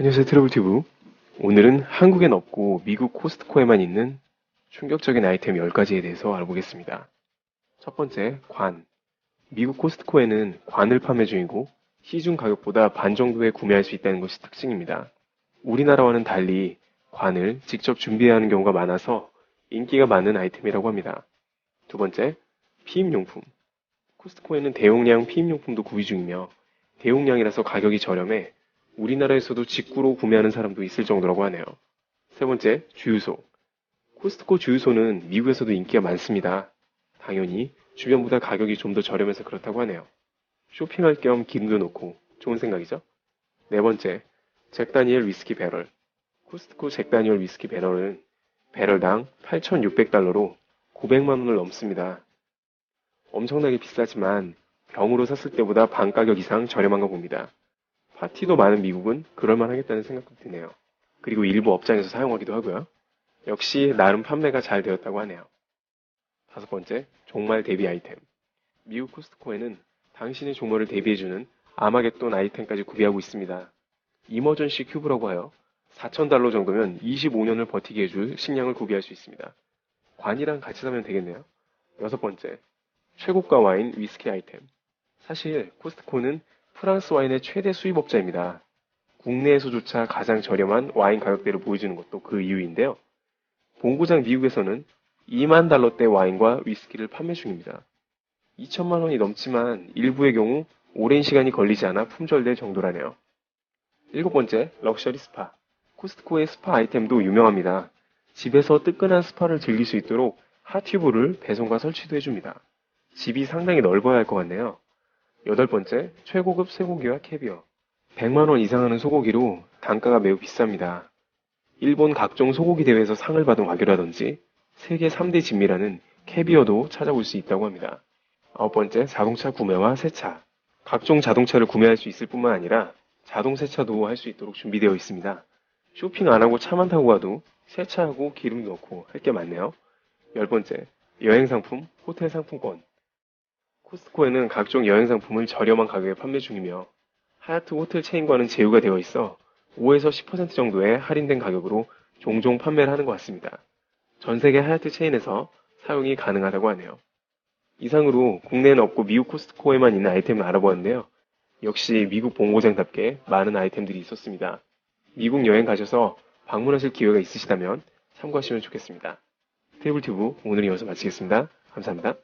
안녕하세요 트러블튜브 오늘은 한국엔 없고 미국 코스트코에만 있는 충격적인 아이템 10가지에 대해서 알아보겠습니다. 첫 번째, 관. 미국 코스트코에는 관을 판매 중이고 시중 가격보다 반 정도에 구매할 수 있다는 것이 특징입니다. 우리나라와는 달리 관을 직접 준비해야 하는 경우가 많아서 인기가 많은 아이템이라고 합니다. 두 번째, 피임용품. 코스트코에는 대용량 피임용품도 구비 중이며 대용량이라서 가격이 저렴해 우리나라에서도 직구로 구매하는 사람도 있을 정도라고 하네요. 세 번째, 주유소. 코스트코 주유소는 미국에서도 인기가 많습니다. 당연히 주변보다 가격이 좀 더 저렴해서 그렇다고 하네요. 쇼핑할 겸 기름도 넣고 좋은 생각이죠? 네 번째, 잭다니엘 위스키 배럴. 코스트코 잭다니엘 위스키 배럴은 배럴당 8,600달러로 900만 원을 넘습니다. 엄청나게 비싸지만 병으로 샀을 때보다 반 가격 이상 저렴한가 봅니다. 파티도 많은 미국은 그럴만하겠다는 생각도 드네요. 그리고 일부 업장에서 사용하기도 하고요. 역시 나름 판매가 잘 되었다고 하네요. 다섯 번째, 종말 대비 아이템. 미국 코스트코에는 당신의 종말을 대비해주는 아마겟돈 아이템까지 구비하고 있습니다. 이머전시 큐브라고 하여 4,000달러 정도면 25년을 버티게 해줄 식량을 구비할 수 있습니다. 관이랑 같이 사면 되겠네요. 여섯 번째, 최고가 와인 위스키 아이템. 사실 코스트코는 프랑스 와인의 최대 수입업자입니다. 국내에서조차 가장 저렴한 와인 가격대를 보여주는 것도 그 이유인데요. 본고장 미국에서는 2만 달러대 와인과 위스키를 판매 중입니다. 2천만 원이 넘지만 일부의 경우 오랜 시간이 걸리지 않아 품절될 정도라네요. 일곱 번째, 럭셔리 스파. 코스트코의 스파 아이템도 유명합니다. 집에서 뜨끈한 스파를 즐길 수 있도록 핫튜브를 배송과 설치도 해줍니다. 집이 상당히 넓어야 할 것 같네요. 여덟 번째, 최고급 쇠고기와 캐비어. 100만원 이상 하는 소고기로 단가가 매우 비쌉니다. 일본 각종 소고기 대회에서 상을 받은 와규라든지 세계 3대 진미라는 캐비어도 찾아볼 수 있다고 합니다. 아홉 번째, 자동차 구매와 세차. 각종 자동차를 구매할 수 있을 뿐만 아니라 자동 세차도 할 수 있도록 준비되어 있습니다. 쇼핑 안 하고 차만 타고 가도 세차하고 기름 넣고 할 게 많네요. 열 번째, 여행 상품, 호텔 상품권. 코스트코에는 각종 여행 상품을 저렴한 가격에 판매 중이며 하얏트 호텔 체인과는 제휴가 되어 있어 5에서 10% 정도의 할인된 가격으로 종종 판매를 하는 것 같습니다. 전 세계 하얏트 체인에서 사용이 가능하다고 하네요. 이상으로 국내에는 없고 미국 코스트코에만 있는 아이템을 알아보았는데요. 역시 미국 본고장답게 많은 아이템들이 있었습니다. 미국 여행 가셔서 방문하실 기회가 있으시다면 참고하시면 좋겠습니다. 테이블 튜브 오늘 이어서 마치겠습니다. 감사합니다.